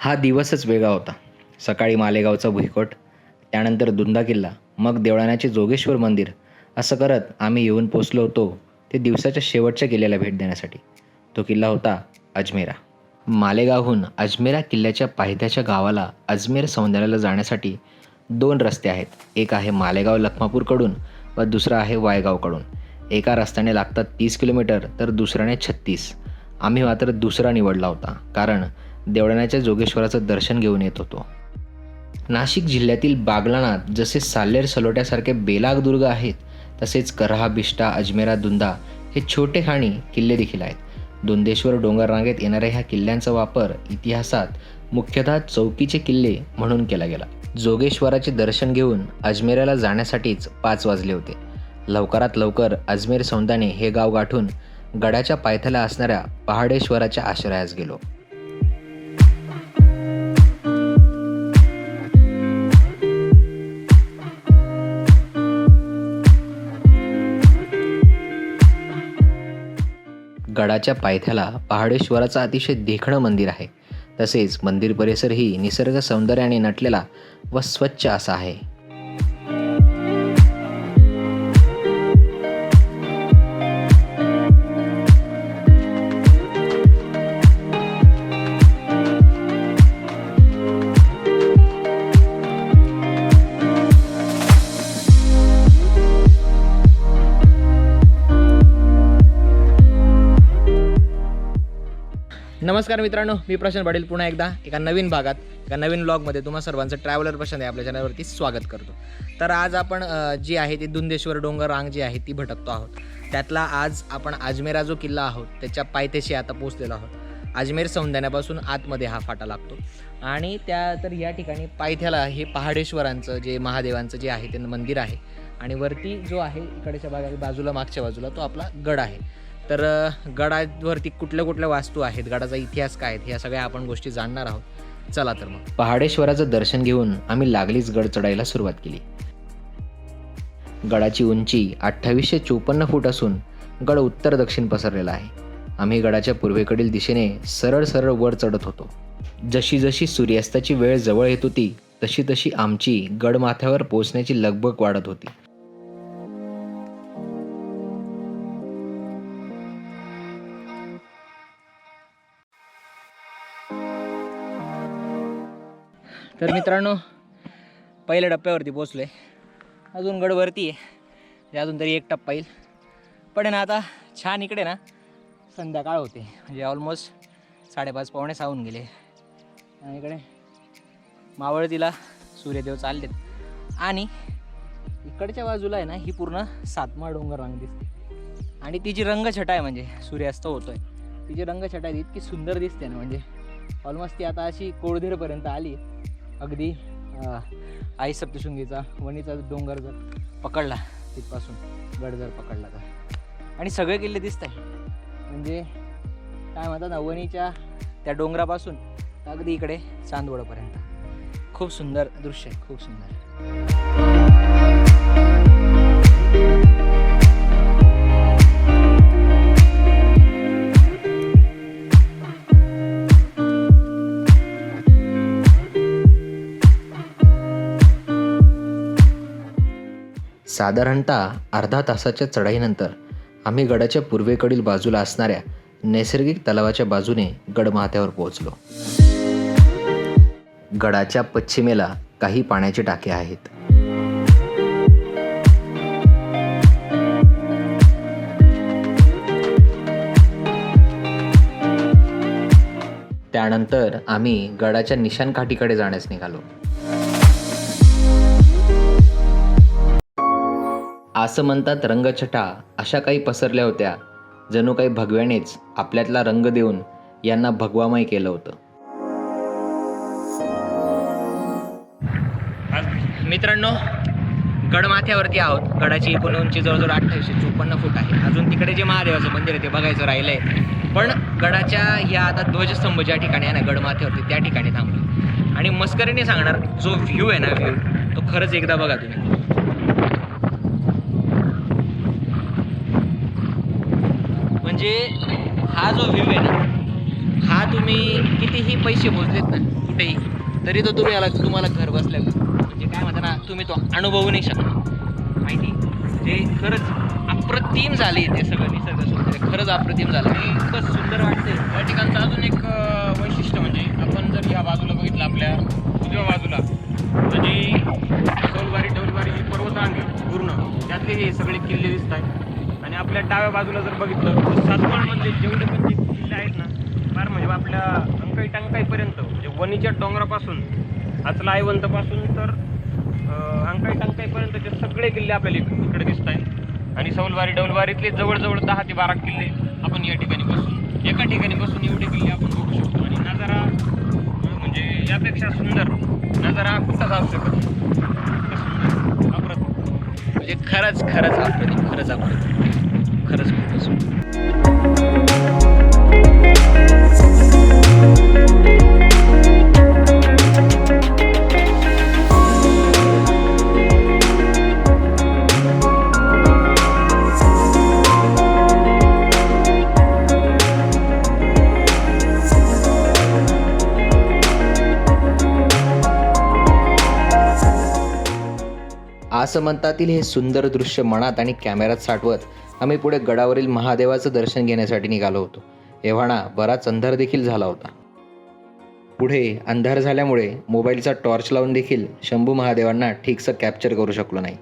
हा दिवसच वेगळा होता. सकाळी मालेगावचा भुईकोट त्यानंतर दुंदा किल्ला मग देवळाण्याचे जोगेश्वर मंदिर असं करत आम्ही येऊन पोचलो होतो ते दिवसाच्या शेवटच्या किल्ल्याला भेट देण्यासाठी. तो किल्ला होता अजमेरा. मालेगावहून अजमेरा किल्ल्याच्या पायथ्याच्या गावाला अजमेर सौंदर्याला जाण्यासाठी दोन रस्ते आहेत. एक आहे मालेगाव लखमापूरकडून व दुसरा आहे वायगावकडून. एका रस्त्याने लागतात तीस किलोमीटर तर दुसऱ्याने छत्तीस. आम्ही मात्र दुसरा निवडला होता कारण देवळाण्याच्या जोगेश्वराचं दर्शन घेऊन येत होतो. नाशिक जिल्ह्यातील बागलाणात जसे साल्लेर सलोट्यासारखे बेलाग दुर्ग आहेत तसेच करहा बिष्टा अजमेरा दुंदा हे छोटे खाणी किल्ले देखील आहेत. दुंदेश्वर डोंगर रांगेत येणाऱ्या ह्या किल्ल्यांचा वापर इतिहासात मुख्यतः चौकीचे किल्ले म्हणून केला गेला. जोगेश्वराचे दर्शन घेऊन अजमेराला जाण्यासाठीच पाच वाजले होते. लवकरात लवकर अजमेर सौंदाने हे गाव गाठून गडाच्या पायथ्याला असणाऱ्या पहाडेश्वराच्या आश्रयास गेलो. गडाच्या पायथ्याला पहाडेश्वराचं अतिशय देखणं मंदिर आहे. तसेच मंदिर परिसरही निसर्ग सौंदर्याने नटलेला व स्वच्छ असा आहे. नमस्कार मित्रांनो मी प्रशांत पाटील पुन्हा एकदा एका नवीन भागात एका नवीन ब्लॉगमध्ये तुम्हा सर्वांचं ट्रॅव्हलर प्रशांत आहे आपल्या चॅनलवरती स्वागत करतो. तर आज आपण जी आहे ती दुंदेश्वर डोंगर रांग जी आहे ती भटकतो आहोत. त्यातला आज आपण अजमेरा जो किल्ला आहोत त्याच्या पायथ्याशी आता पोचलेलो आहोत. अजमेर सौंदर्यापासून आतमध्ये हा फाटा लागतो. आणि त्या तर या ठिकाणी पायथ्याला हे पहाडेश्वरांचं जे महादेवांचं जे आहे ते मंदिर आहे. आणि वरती जो आहे इकडच्या भागा बाजूला मागच्या बाजूला तो आपला गड आहे. तर गडावरती कुठल्या कुठल्या वास्तू आहेत? गडाचा इतिहास काय आहे? ह्या सगळ्या आपण गोष्टी जाणणार आहोत. चला तर मग. पहाडेश्वराचं दर्शन घेऊन आम्ही लागलीच गड चढायला सुरुवात केली. गडाची उंची अठ्ठावीसशे चोपन्न फूट असून गड उत्तर दक्षिण पसरलेला आहे. आम्ही गडाच्या पूर्वेकडील दिशेने सरळ सरळ वर चढत होतो. जशी जशी सूर्यास्ताची वेळ जवळ येत होती तशी तशी आमची गडमाथ्यावर पोचण्याची लगबग वाढत होती. तर मित्रांनो पहिल्या टप्प्यावरती पोचलो आहे अजून गडवरती आहे. अजून तरी एक टप्पा येईल. पण आहे ना आता छान इकडे ना संध्याकाळ होते. म्हणजे ऑलमोस्ट साडेपाच पावणे सावून गेले. आणि इकडे मावळतीला सूर्यदेव चाललेत. आणि इकडच्या बाजूला आहे ना ही पूर्ण सातमा डोंगर रांग दिसते. आणि तिची रंगछटा आहे म्हणजे सूर्यास्त होतोय आहे तिची रंगछटा इतकी सुंदर दिसते ना म्हणजे ऑलमोस्ट ती आता अशी कोळधेरपर्यंत आली अगदी आई सप्तशृंगीचा वणीचा डोंगर जर पकडला तिथपासून गड जर पकडला तर. आणि सगळे किल्ले दिसत आहे म्हणजे काय म्हणतात ना वणीच्या त्या डोंगरापासून अगदी इकडे चांदवडपर्यंत. खूप सुंदर दृश्य आहे खूप सुंदर. साधारणतः अर्धा तासाच्या चढाईनंतर आम्ही गडाच्या पूर्वेकडील बाजूला असणाऱ्या नैसर्गिक तलावाच्या बाजूने गडमाथ्यावर पोहोचलो. गडाच्या पश्चिमेला काही पाण्याचे टाके आहेत. त्यानंतर आम्ही गडाच्या निशाणकाठीकडे जाण्यास निघालो. असं म्हणतात रंगछटा अशा काही पसरल्या होत्या जणू काही भगव्यानेच आपल्यातला रंग देऊन यांना भगवामय केलं होतं. मित्रांनो गडमाथ्यावरती आहोत. गडाची एकूण उंची जवळजवळ अठ्ठावीसशे चोपन्न फूट आहे. अजून तिकडे जे महादेवाचं मंदिर आहे ते बघायचं राहिलं आहे पण गडाच्या या आता ध्वजस्तंभ ज्या ठिकाणी आहे ना गडमाथ्यावरती त्या ठिकाणी थांबलो. आणि मस्करीने सांगणार जो व्ह्यू आहे ना व्ह्यू तो खरंच एकदा बघा तुम्ही. म्हणजे हा जो व्ह्यू आहे ना हा तुम्ही कितीही पैसे मोजलेत ना कुठेही तरी तो तुम्ही आला तुम्हाला घर बसल्या म्हणजे काय म्हणता ना तुम्ही तो अनुभवू नाही शकणार माहिती? जे खरंच अप्रतिम झाले ते सगळं निसर्ग सौंदर्य खरंच अप्रतिम झालं. आणि इतकं सुंदर वाटते या ठिकाणचं अजून एक वैशिष्ट्य म्हणजे आपण जर या बाजूला बघितलं आपल्या उजव्या बाजूला म्हणजे सोलवारी डोलवारी पर्वतांग पूर्ण त्यातले हे सगळे किल्ले दिसत आहेत आपल्या डाव्या बाजूला जर बघितलं तर सातवाडमधले जेवढे पण जे किल्ले आहेत ना फार म्हणजे आपल्या अंकाई टंकाईपर्यंत म्हणजे वणीच्या डोंगरापासून आचला आयवंतपासून तर अंकाई टंकाईपर्यंतचे सगळे किल्ले आपल्याला इकडे दिसत आहेत आणि सौलवारी डौलवारीतले जवळजवळ दहा ते बारा किल्ले आपण या ठिकाणी बसून एका ठिकाणी बसून एवढे किल्ले आपण बघू शकतो. आणि नजारा म्हणजे यापेक्षा सुंदर नजारा कुठं जाऊ शकत नाही. म्हणजे खरंच खरंच अप्रतिम खरंच अप्रतिम. खरंच खूपच आसमंतातील हे सुंदर दृश्य मनात आणि कॅमेऱ्यात साठवत आम्ही पुढे गडावरील महादेवाचं दर्शन घेण्यासाठी निघालो होतो. एव्हाणा बराच अंधार देखील झाला होता. पुढे अंधार झाल्यामुळे मोबाईलचा टॉर्च लावून देखील शंभू महादेवांना ठीकसं कॅप्चर करू शकलो नाही.